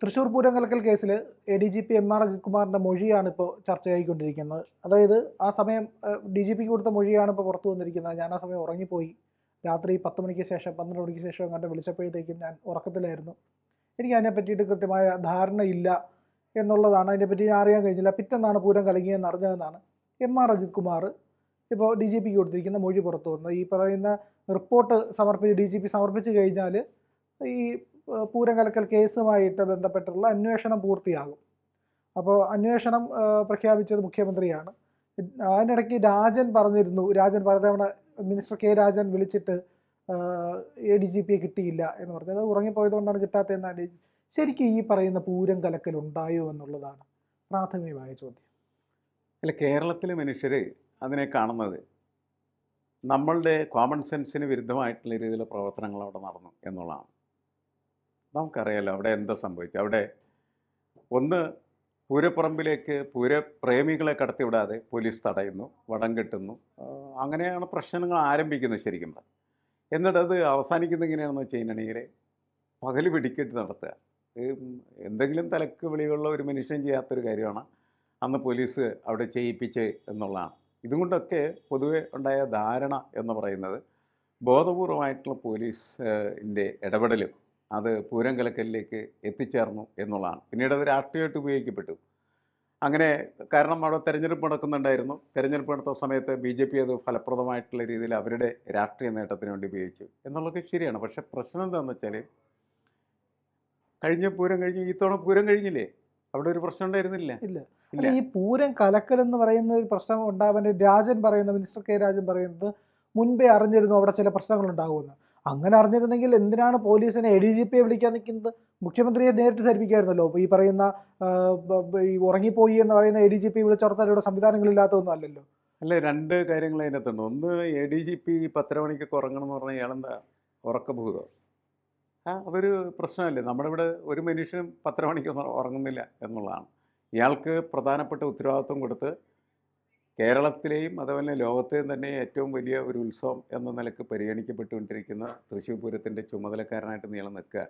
തൃശ്ശൂർ പൂരം കലക്കൽ കേസിൽ A D G P M R Ajith കുമാറിന്റെ മൊഴിയാണ് ഇപ്പോൾ ചർച്ചയായിക്കൊണ്ടിരിക്കുന്നത് അതായത് ആ സമയം ഡി ജി പിക്ക് കൊടുത്ത മൊഴിയാണ് ഇപ്പോൾ പുറത്തു വന്നിരിക്കുന്നത്. ഞാൻ ആ സമയം ഉറങ്ങിപ്പോയി. രാത്രി പത്ത് മണിക്ക് ശേഷം പന്ത്രണ്ട് മണിക്ക് ശേഷം അങ്ങോട്ട് വിളിച്ചപ്പോഴത്തേക്കും ഞാൻ ഉറക്കത്തിലായിരുന്നു. എനിക്ക് അതിനെ പറ്റിയിട്ട് കൃത്യമായ ധാരണ ഇല്ല എന്നുള്ളതാണ്. അതിനെപ്പറ്റി ഞാൻ അറിയാൻ കഴിഞ്ഞില്ല. പിറ്റെന്നാണ് പൂരം കലങ്ങിയെന്ന് അറിഞ്ഞതെന്നാണ് എം ആർ അജിത് കുമാർ ഇപ്പോൾ ഡി ജി പിക്ക് കൊടുത്തിരിക്കുന്ന മൊഴി പുറത്തു വന്നത്. ഈ പറയുന്ന റിപ്പോർട്ട് സമർപ്പിച്ച് ഡി ജി പി സമർപ്പിച്ച് കഴിഞ്ഞാൽ ഈ പൂരം കലക്കൽ കേസുമായിട്ട് ബന്ധപ്പെട്ടുള്ള അന്വേഷണം പൂർത്തിയാകും. അപ്പോൾ അന്വേഷണം പ്രഖ്യാപിച്ചത് മുഖ്യമന്ത്രിയാണ്. അതിനിടയ്ക്ക് രാജൻ പറഞ്ഞിരുന്നു രാജൻ പലതവണ മിനിസ്റ്റർ കെ രാജൻ വിളിച്ചിട്ട് എ ഡി ജി പിയെ കിട്ടിയില്ല എന്ന് പറഞ്ഞത് ഉറങ്ങിപ്പോയതുകൊണ്ടാണ് കിട്ടാത്തതെന്നാണ് ശരിക്കും ഈ പറയുന്ന പൂരം കലക്കൽ ഉണ്ടായോ എന്നുള്ളതാണ് പ്രാഥമികമായ ചോദ്യം. അല്ല കേരളത്തിലെ മനുഷ്യർ അതിനെ കാണുന്നത് നമ്മളുടെ കോമൺ സെൻസിന് വിരുദ്ധമായിട്ടുള്ള രീതിയിലുള്ള പ്രവർത്തനങ്ങൾ അവിടെ നടന്നു എന്നുള്ളതാണ്. നമുക്കറിയാലോ അവിടെ എന്താ സംഭവിച്ചത്. അവിടെ ഒന്ന് പൂരപ്പറമ്പിലേക്ക് പൂരപ്രേമികളെ കടത്തിവിടാതെ പോലീസ് തടയുന്നു വടം കെട്ടുന്നു. അങ്ങനെയാണ് പ്രശ്നങ്ങൾ ആരംഭിക്കുന്നത് ശരിക്കും. എന്നിട്ട് അത് അവസാനിക്കുന്നത് എങ്ങനെയാണെന്ന് വെച്ച് കഴിഞ്ഞിട്ടുണ്ടെങ്കിൽ പകൽ പിടിക്കിട്ട് നടത്തുക. എന്തെങ്കിലും തലക്ക് വെളിയുള്ള ഒരു മനുഷ്യൻ ചെയ്യാത്തൊരു കാര്യമാണ്. അന്ന് പോലീസ് അവിടെ ചെയ്യിപ്പിച്ച് എന്നുള്ളതാണ്. ഇതുകൊണ്ടൊക്കെ പൊതുവെ ഉണ്ടായ ധാരണ എന്ന് പറയുന്നത് ബോധപൂർവമായിട്ടുള്ള പോലീസിന്റെ ഇടപെടലും അത് പൂരം കലക്കലിലേക്ക് എത്തിച്ചേർന്നു എന്നുള്ളതാണ്. പിന്നീട് അത് രാഷ്ട്രീയമായിട്ട് ഉപയോഗിക്കപ്പെട്ടു. അങ്ങനെ കാരണം അവിടെ തെരഞ്ഞെടുപ്പ് നടക്കുന്നുണ്ടായിരുന്നു. തെരഞ്ഞെടുപ്പ് നടത്ത സമയത്ത് ബി ജെ പി അത് ഫലപ്രദമായിട്ടുള്ള രീതിയിൽ അവരുടെ രാഷ്ട്രീയ നേട്ടത്തിന് വേണ്ടി ഉപയോഗിച്ചു എന്നുള്ളതൊക്കെ ശരിയാണ്. പക്ഷെ പ്രശ്നം എന്താണെന്ന് വെച്ചാൽ കഴിഞ്ഞ പൂരം കഴിഞ്ഞ് ഈ തവണ പൂരം കഴിഞ്ഞില്ലേ? അവിടെ ഒരു പ്രശ്നം ഉണ്ടായിരുന്നില്ല. ഇല്ല. ഇല്ല. അല്ല ഈ പൂരം കലക്കൽ എന്ന് പറയുന്ന ഒരു പ്രശ്നം ഉണ്ടാവാൻ രാജൻ പറയുന്ന മിനിസ്റ്റർ കെ രാജൻ പറയുന്നത് മുൻപേ അറിഞ്ഞിരുന്നു അവിടെ ചില പ്രശ്നങ്ങൾ ഉണ്ടാകുമെന്ന് അങ്ങനെ അറിഞ്ഞിരുന്നെങ്കിൽ എന്തിനാണ് പോലീസിനെ എ ഡി ജി പിയെ വിളിക്കാൻ നിൽക്കുന്നത്? മുഖ്യമന്ത്രിയെ നേരിട്ട് ധരിപ്പിക്കായിരുന്നല്ലോ. ഈ പറയുന്ന ഈ ഉറങ്ങിപ്പോയി എന്ന് പറയുന്ന എ ഡി ജി പി വിളിച്ചുറത്താൻ ഇവിടെ സംവിധാനങ്ങളില്ലാത്തതൊന്നും അല്ലല്ലോ. അല്ല രണ്ട് കാര്യങ്ങൾ അതിനകത്തുണ്ട്. ഒന്ന് എ ഡി ജി പി പത്തര മണിക്കൊക്കെ ഉറങ്ങണം എന്ന് പറഞ്ഞാൽ ഇയാളെന്താ? ഉറക്കഭൂതം ആ അതൊരു പ്രശ്നമല്ലേ? നമ്മുടെ ഇവിടെ ഒരു മനുഷ്യനും പത്തര മണിക്കൊന്നും ഉറങ്ങുന്നില്ല എന്നുള്ളതാണ്. ഇയാൾക്ക് പ്രധാനപ്പെട്ട ഉത്തരവാദിത്വം കൊടുത്ത് കേരളത്തിലെയും അതുപോലെ ലോകത്തെയും തന്നെ ഏറ്റവും വലിയ ഒരു ഉത്സവം എന്ന നിലയ്ക്ക് പരിഗണിക്കപ്പെട്ടുകൊണ്ടിരിക്കുന്ന തൃശ്ശൂർ പൂരത്തിന്റെ ചുമതലക്കാരനായിട്ട് നീളം നിൽക്കുക.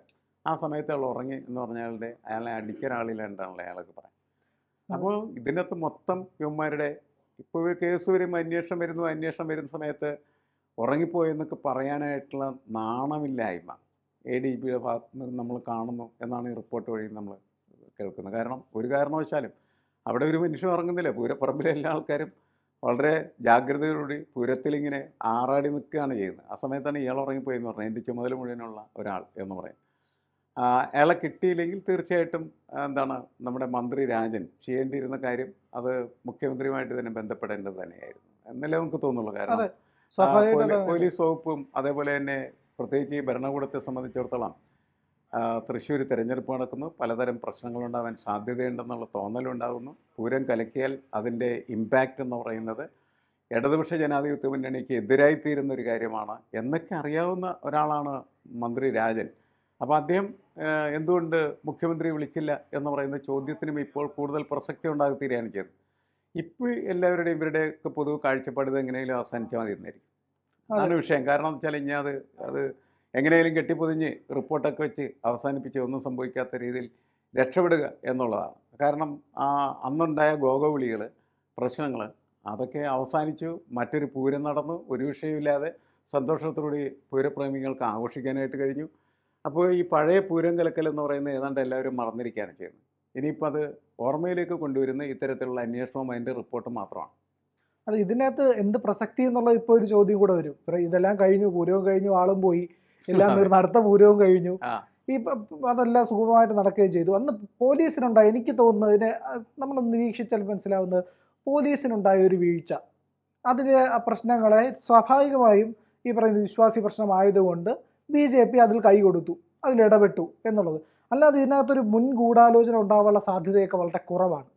ആ സമയത്ത് അയാൾ ഉറങ്ങി എന്ന് പറഞ്ഞാൽ അയാളെ അടിക്കൊരാളില്ലാണ്ടാണല്ലോ അയാളൊക്കെ പറയാം അപ്പോൾ ഇതിനകത്ത് മൊത്തം യുവന്മാരുടെ ഇപ്പോൾ ഒരു കേസ് വരുമ്പോൾ അന്വേഷണം വരുന്നു അന്വേഷണം വരുന്ന സമയത്ത് ഉറങ്ങിപ്പോയെന്നൊക്കെ പറയാനായിട്ടുള്ള നാണമില്ലായ്മ. എ ഡി പിയുടെ ഭാഗത്ത് നിന്ന് നമ്മൾ കാണുന്നു എന്നാണ് ഈ റിപ്പോർട്ട് വഴി നമ്മൾ കേൾക്കുന്നത്. കാരണം ഒരു കാരണവശാലും അവിടെ ഒരു മനുഷ്യൻ ഉറങ്ങുന്നില്ല. പൂരപ്പറമ്പിലെ എല്ലാ ആൾക്കാരും വളരെ ജാഗ്രതയോടുകൂടി പൂരത്തിലിങ്ങനെ ആറാടി നിൽക്കുകയാണ് ചെയ്യുന്നത്. ആ സമയത്താണ് ഇയാൾ ഉറങ്ങിപ്പോയെന്ന് പറഞ്ഞത്. എന്റെ ചുമതല മുഴുവനുള്ള ഒരാൾ എന്ന് പറയും. അയാളെ കിട്ടിയില്ലെങ്കിൽ തീർച്ചയായിട്ടും എന്താണ് നമ്മുടെ മന്ത്രി രാജൻ ചെയ്യേണ്ടിയിരുന്ന കാര്യം അത് മുഖ്യമന്ത്രിയുമായിട്ട് തന്നെ ബന്ധപ്പെടേണ്ടത് തന്നെയായിരുന്നു. എന്നല്ലേ നമുക്ക് തോന്നുള്ളൂ. കാരണം പോലീസ് വകുപ്പും അതേപോലെ തന്നെ പ്രത്യേകിച്ച് ഈ ഭരണകൂടത്തെ സംബന്ധിച്ചിടത്തോളം തൃശ്ശൂർ തിരഞ്ഞെടുപ്പ് നടക്കുന്നു. പലതരം പ്രശ്നങ്ങളുണ്ടാവാൻ സാധ്യതയുണ്ടെന്നുള്ള തോന്നലുണ്ടാകുന്നു പൂരം കലക്കിയാൽ അതിന്റെ ഇമ്പാക്റ്റ് എന്ന് പറയുന്നത് ഇടതുപക്ഷ ജനാധിപത്യ മുന്നണിക്ക് എതിരായിത്തീരുന്ന ഒരു കാര്യമാണ്. എന്നൊക്കെ അറിയാവുന്ന ഒരാളാണ് മന്ത്രി രാജൻ. അപ്പോൾ അദ്ദേഹം എന്തുകൊണ്ട് മുഖ്യമന്ത്രി വിളിച്ചില്ല എന്ന് പറയുന്ന ചോദ്യത്തിനും ഇപ്പോൾ കൂടുതൽ പ്രസക്തി ഉണ്ടാകത്തീരുകയാണ് ചെയ്തത്. ഇപ്പോൾ എല്ലാവരുടെയും ഇവരുടെയൊക്കെ പൊതു കാഴ്ചപ്പാട് ഇത് എങ്ങനെയെങ്കിലും അവസാനിച്ചാൽ മതി എന്നായിരിക്കും അതാണ് വിഷയം. കാരണം എന്ന് വെച്ചാൽ ഇനി അത് അത് എങ്ങനെയെങ്കിലും കെട്ടിപ്പൊതിഞ്ഞ് റിപ്പോർട്ടൊക്കെ വെച്ച് അവസാനിപ്പിച്ച് ഒന്നും സംഭവിക്കാത്ത രീതിയിൽ രക്ഷപ്പെടുക എന്നുള്ളതാണ്. കാരണം ആ അന്നുണ്ടായ ഗോഗവിളികൾ പ്രശ്നങ്ങൾ അതൊക്കെ അവസാനിച്ചു. മറ്റൊരു പൂരം നടന്നു. ഒരു വിഷയമില്ലാതെ സന്തോഷത്തോടുകൂടി പൂരപ്രേമികൾക്ക് ആഘോഷിക്കാനായിട്ട് കഴിഞ്ഞു. അപ്പോൾ ഈ പഴയ പൂരം കലക്കൽ എന്ന് പറയുന്നത് ഏതാണ്ട് എല്ലാവരും മറന്നിരിക്കുകയാണ് ചെയ്യുന്നത്. ഇനിയിപ്പോൾ അത് ഓർമ്മയിലേക്ക് കൊണ്ടുവരുന്ന ഇത്തരത്തിലുള്ള അന്വേഷണവും അതിന്റെ റിപ്പോർട്ടും മാത്രമാണ്. അത് ഇതിനകത്ത് എന്ത് പ്രസക്തി എന്നുള്ള ഇപ്പോൾ ഒരു ചോദ്യം കൂടെ വരും. ഇതെല്ലാം കഴിഞ്ഞു പൂരവും കഴിഞ്ഞു ആളും പോയി. എല്ലാം തീർന്ന് അടുത്ത പൂരവും കഴിഞ്ഞു. ഈ അതെല്ലാം സുഗമമായിട്ട് നടക്കുകയും ചെയ്തു. അന്ന് പോലീസിനുണ്ടായ എനിക്ക് തോന്നുന്നതിന് നമ്മൾ നിരീക്ഷിച്ചാൽ മനസ്സിലാവുന്നത് പോലീസിനുണ്ടായ ഒരു വീഴ്ച. അതിലെ പ്രശ്നങ്ങളെ സ്വാഭാവികമായും ഈ പറയുന്ന വിശ്വാസി പ്രശ്നമായതുകൊണ്ട് ബി ജെ പി അതിൽ കൈ കൊടുത്തു. അതിൽ ഇടപെട്ടു എന്നുള്ളത്. അല്ലാതെ ഇതിനകത്തൊരു മുൻ ഗൂഢാലോചന ഉണ്ടാവാനുള്ള സാധ്യതയൊക്കെ വളരെ കുറവാണ്.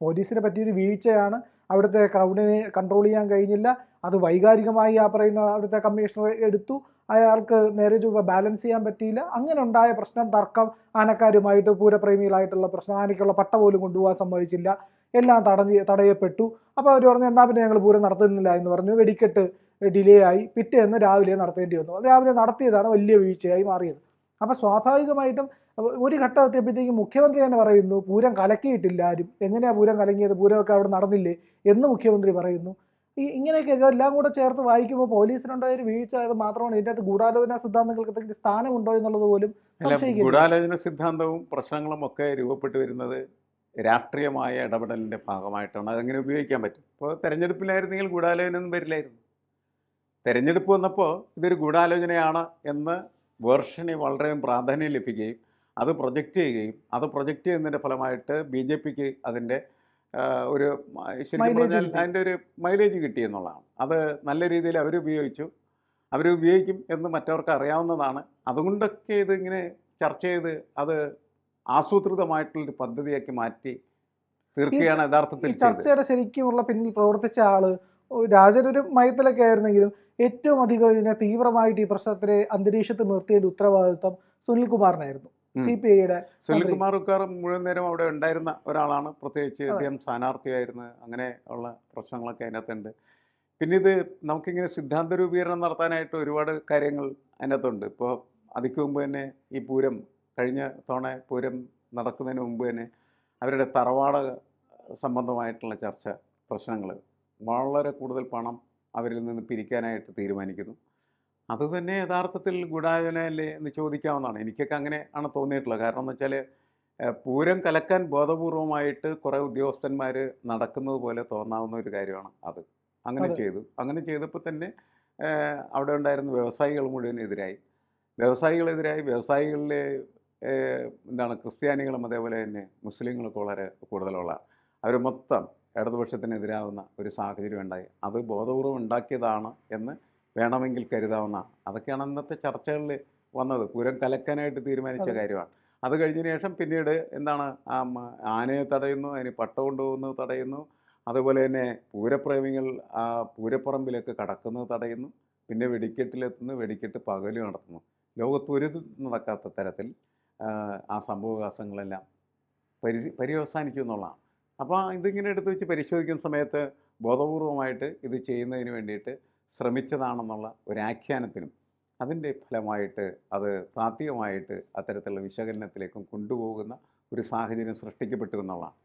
പോലീസിനെ പറ്റിയൊരു വീഴ്ചയാണ് അവിടുത്തെ ക്രൗഡിനെ കൺട്രോൾ ചെയ്യാൻ കഴിഞ്ഞില്ല. അത് വൈകാരികമായി ആ പറയുന്ന അവിടുത്തെ കമ്മീഷണർ എടുത്തു. അയാൾക്ക് നേരെ ചൊവ്വ ബാലൻസ് ചെയ്യാൻ പറ്റിയില്ല. അങ്ങനെ ഉണ്ടായ പ്രശ്നം തർക്കം ആനക്കാരുമായിട്ട് പൂരപ്രേമികളായിട്ടുള്ള പ്രശ്നം ആനയ്ക്കുള്ള പട്ട പോലും കൊണ്ടുപോകാൻ സമ്മതിച്ചില്ല. എല്ലാം തടഞ്ഞ് തടയപ്പെട്ടു. അപ്പോൾ അവർ പറഞ്ഞു എന്നാൽ പിന്നെ ഞങ്ങൾ പൂരം നടത്തുന്നില്ല എന്ന് പറഞ്ഞു. വെടിക്കെട്ട് ഡിലേ ആയി. പിറ്റേന്ന് രാവിലെ നടത്തേണ്ടി വന്നു. രാവിലെ നടത്തിയതാണ് വലിയ വീഴ്ചയായി മാറിയത്. അപ്പോൾ സ്വാഭാവികമായിട്ടും ഒരു ഘട്ടം എത്തിയപ്പോഴത്തേക്കും മുഖ്യമന്ത്രി തന്നെ പറയുന്നു പൂരം കലക്കിയിട്ടില്ല ആരും. എങ്ങനെയാണ് പൂരം കലങ്ങിയത്? പൂരമൊക്കെ അവിടെ നടന്നില്ലേ? എന്ന് മുഖ്യമന്ത്രി പറയുന്നു. ഈ ഇങ്ങനെയൊക്കെ ഇതെല്ലാം കൂടെ ചേർത്ത് വായിക്കുമ്പോൾ പോലീസിനുണ്ടായ ഒരു വീഴ്ച അത് മാത്രമാണ് ഇതിന്റെ അകത്ത് ഗൂഢാലോചന സിദ്ധാന്തങ്ങൾക്ക് എന്തെങ്കിലും സ്ഥാനമുണ്ടോ എന്നുള്ളത് പോലും ഗൂഢാലോചന സിദ്ധാന്തവും പ്രശ്നങ്ങളും ഒക്കെ രൂപപ്പെട്ടു വരുന്നത് രാഷ്ട്രീയമായ ഇടപെടലിന്റെ ഭാഗമായിട്ടാണ്. അതങ്ങനെ ഉപയോഗിക്കാൻ പറ്റും? ഇപ്പോൾ തെരഞ്ഞെടുപ്പിലായിരുന്നെങ്കിൽ ഗൂഢാലോചന ഒന്നും വരില്ലായിരുന്നു. തെരഞ്ഞെടുപ്പ് വന്നപ്പോൾ ഇതൊരു ഗൂഢാലോചനയാണ് എന്ന് വേർഷന് വളരെ പ്രാധാന്യം ലഭിക്കുകയും അത് പ്രൊജക്റ്റ് ചെയ്യുകയും അത് പ്രൊജക്റ്റ് ചെയ്യുന്നതിന്റെ ഫലമായിട്ട് ബി ജെ പിക്ക് അതിന്റെ ഒരു ശരിക്കും പറഞ്ഞാൽ. അതിന്റെ ഒരു മൈലേജ് കിട്ടി എന്നുള്ളതാണ് അത് നല്ല രീതിയിൽ അവരുപയോഗിച്ചു അവരുപയോഗിക്കും എന്ന് മറ്റവർക്ക് അറിയാവുന്നതാണ് അതുകൊണ്ടൊക്കെ ഇതിങ്ങനെ ചർച്ച ചെയ്ത് അത് ആസൂത്രിതമായിട്ടുള്ളൊരു പദ്ധതിയാക്കി മാറ്റി തീർക്കുകയാണ് യഥാർത്ഥത്തിൽ ചർച്ചയുടെ ശരിക്കുമുള്ള പിന്നിൽ പ്രവർത്തിച്ച ആൾ രാജനൊരു രാജൻ ഒരു മയത്തിലൊക്കെ ആയിരുന്നെങ്കിലും ഏറ്റവും അധികം ഇതിനെ തീവ്രമായിട്ട് ഈ പ്രശ്നത്തിനെ അന്തരീക്ഷത്തിൽ നിർത്തിയതിന്റെ ഉത്തരവാദിത്വം സുനിൽകുമാറിനായിരുന്നു. സി പി ഐയുടെ സുനിൽകുമാർ ഉക്കാർ മുഴുവൻ നേരം അവിടെ ഉണ്ടായിരുന്ന ഒരാളാണ്. പ്രത്യേകിച്ച്. അദ്ദേഹം സ്ഥാനാർത്ഥിയായിരുന്നു. അങ്ങനെ ഉള്ള പ്രശ്നങ്ങളൊക്കെ അതിനകത്തുണ്ട്. പിന്നെ ഇത് നമുക്കിങ്ങനെ സിദ്ധാന്ത രൂപീകരണം നടത്താനായിട്ട് ഒരുപാട് കാര്യങ്ങൾ അതിനകത്തുണ്ട്. ഇപ്പോൾ അതിക്ക് മുമ്പ് തന്നെ ഈ പൂരം കഴിഞ്ഞ തവണ പൂരം നടക്കുന്നതിന് മുമ്പ് തന്നെ അവരുടെ തറവാട സംബന്ധമായിട്ടുള്ള ചർച്ച പ്രശ്നങ്ങൾ വളരെ കൂടുതൽ പണം അവരിൽ നിന്ന് പിരിക്കാനായിട്ട് തീരുമാനിക്കുന്നു. അത് തന്നെ യഥാർത്ഥത്തിൽ ഗൂഢാലോചനയല്ലേ എന്ന് ചോദിക്കാവുന്നതാണ്. എനിക്കൊക്കെ അങ്ങനെ ആണ് തോന്നിയിട്ടുള്ളത്. കാരണം എന്ന് വെച്ചാൽ പൂരം കലക്കാൻ ബോധപൂർവമായിട്ട് കുറേ ഉദ്യോഗസ്ഥന്മാർ നടക്കുന്നത് പോലെ തോന്നാവുന്ന ഒരു കാര്യമാണ് അത്. അങ്ങനെ ചെയ്തു. അങ്ങനെ ചെയ്തപ്പോൾ തന്നെ അവിടെ ഉണ്ടായിരുന്ന വ്യവസായികൾ മുഴുവൻ എതിരായി. വ്യവസായികളെതിരായി വ്യവസായികളിലെ എന്താണ് ക്രിസ്ത്യാനികളും അതേപോലെ തന്നെ മുസ്ലിങ്ങളൊക്കെ വളരെ കൂടുതലുള്ള. അവർ മൊത്തം ഇടതുപക്ഷത്തിനെതിരാവുന്ന ഒരു സാഹചര്യം ഉണ്ടായി. അത് ബോധപൂർവം ഉണ്ടാക്കിയതാണ് എന്ന് വേണമെങ്കിൽ കരുതാവുന്ന അതൊക്കെയാണ് അന്നത്തെ ചർച്ചകളിൽ വന്നത്. പൂരം കലക്കാനായിട്ട് തീരുമാനിച്ച കാര്യമാണ്. അത് കഴിഞ്ഞതിന് ശേഷം പിന്നീട് എന്താണ് ആ ആനയെ തടയുന്നു അതിന് പട്ട കൊണ്ടുപോകുന്നത് തടയുന്നു. അതുപോലെ തന്നെ പൂരപ്രേമികൾ ആ പൂരപ്പറമ്പിലേക്ക് കടക്കുന്നത് തടയുന്നു. പിന്നെ വെടിക്കെട്ടിലെത്തുന്നു വെടിക്കെട്ട് പകൽ നടത്തുന്നു. ലോകത്ത് ഒരു നടക്കാത്ത തരത്തിൽ ആ, സംഭവവികാസങ്ങളെല്ലാം പരി പര്യവസാനിക്കും എന്നുള്ളതാണ്. അപ്പോൾ ഇതിങ്ങനെ എടുത്ത് വെച്ച് പരിശോധിക്കുന്ന സമയത്ത് ബോധപൂർവമായിട്ട് ഇത് ചെയ്യുന്നതിന് വേണ്ടിയിട്ട് ശ്രമിച്ചതാണെന്നുള്ള ഒരു ആഖ്യാനത്തിനും അതിന്റെ ഫലമായിട്ട് അത് താത്വികമായിട്ട് അത്തരത്തിലുള്ള വിശകലനത്തിലേക്കും കൊണ്ടുപോകുന്ന ഒരു സാഹചര്യം സൃഷ്ടിക്കപ്പെട്ടു എന്നുള്ളതാണ്.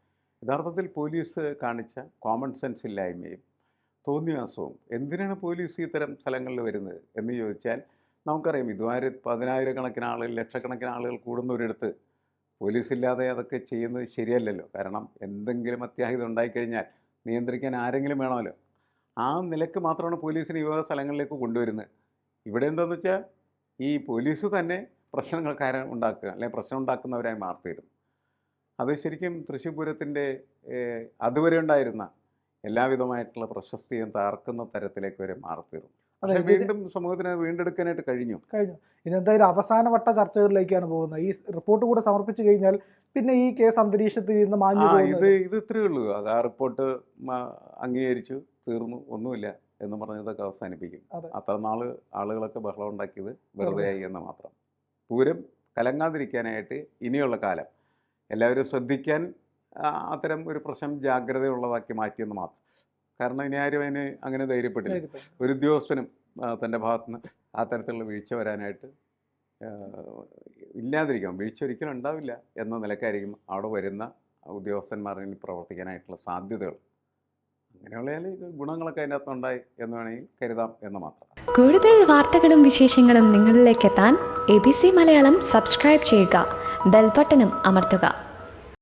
യഥാർത്ഥത്തിൽ പോലീസ് കാണിച്ച കോമൺ സെൻസ് ഇല്ലായ്മയും തോന്നിയാസവും എന്തിനാണ് പോലീസ് ഇത്തരം സ്ഥലങ്ങളിൽ വരുന്നത് എന്ന് ചോദിച്ചാൽ നമുക്കറിയാം ഇതുവരെ പതിനായിരക്കണക്കിന് ആളുകൾ ലക്ഷക്കണക്കിന് ആളുകൾ കൂടുന്നൊരിടത്ത് പോലീസ് ഇല്ലാതെ അതൊക്കെ ചെയ്യുന്നത് ശരിയല്ലല്ലോ. കാരണം എന്തെങ്കിലും അത്യാഹിതം ഉണ്ടായിക്കഴിഞ്ഞാൽ നിയന്ത്രിക്കാൻ ആരെങ്കിലും വേണമല്ലോ. ആ നിലയ്ക്ക് മാത്രമാണ് പോലീസിനെ യുവ സ്ഥലങ്ങളിലേക്ക് കൊണ്ടുവരുന്നത്. ഇവിടെ എന്താണെന്ന് വെച്ചാൽ ഈ പോലീസ് തന്നെ പ്രശ്നങ്ങൾ കാര്യം ഉണ്ടാക്കുക അല്ലെങ്കിൽ പ്രശ്നം ഉണ്ടാക്കുന്നവരായി മാറിത്തീരും. അത് ശരിക്കും തൃശ്ശൂർ പൂരത്തിന്റെ അതുവരെ ഉണ്ടായിരുന്ന എല്ലാവിധമായിട്ടുള്ള പ്രശസ്തിയും തകർക്കുന്ന തരത്തിലേക്ക് വരെ മാറിത്തീരും. അതെ വീണ്ടും സമൂഹത്തിന് വീണ്ടെടുക്കാനായിട്ട് കഴിഞ്ഞു. കഴിഞ്ഞു. ഇനി എന്തായാലും അവസാന വട്ട ചർച്ചകളിലേക്കാണ് പോകുന്നത്. ഈ റിപ്പോർട്ട് കൂടെ സമർപ്പിച്ചു കഴിഞ്ഞാൽ പിന്നെ ഈ കേസ് അന്തരീക്ഷത്തിൽ നിന്ന് മാഞ്ഞു ഇത് ഇത് ഇത്രയേ ഉള്ളൂ. അത് ആ റിപ്പോർട്ട് അംഗീകരിച്ചു തീർന്നു ഒന്നുമില്ല എന്ന് പറഞ്ഞതൊക്കെ അവസാനിപ്പിക്കും. അതെ. അത്ര നാൾ ആളുകളൊക്കെ ബഹളം ഉണ്ടാക്കിയത്. ആയി എന്ന് മാത്രം. പൂരം കലങ്ങാതിരിക്കാനായിട്ട് ഇനിയുള്ള കാലം. എല്ലാവരും ശ്രദ്ധിക്കാൻ അത്തരം ഒരു പ്രശ്നം ജാഗ്രതയുള്ളതാക്കി മാറ്റിയെന്ന് മാത്രം. കാരണം ഇനി ആരും അതിന് അങ്ങനെ ധൈര്യപ്പെട്ടില്ല. ഒരു ഉദ്യോഗസ്ഥനും തന്റെ ഭാഗത്തുനിന്ന് ആ തരത്തിലുള്ള വീഴ്ച വരാനായിട്ട് ഇല്ലാതിരിക്കാം. വീഴ്ച ഒരിക്കലും ഉണ്ടാവില്ല എന്ന നിലക്കായിരിക്കും അവിടെ വരുന്ന ഉദ്യോഗസ്ഥന്മാരിൽ പ്രവർത്തിക്കാനായിട്ടുള്ള സാധ്യതകൾ. അങ്ങനെയുള്ള ഗുണങ്ങളൊക്കെ അതിന്റെ അകത്തുണ്ടായി എന്ന് വേണമെങ്കിൽ കരുതാം എന്ന് മാത്രം. കൂടുതൽ വാർത്തകളും വിശേഷങ്ങളും നിങ്ങളിലേക്ക് എത്താൻ A B C Malayalam subscribe ചെയ്യുക ബെൽബട്ടനും അമർത്തുക.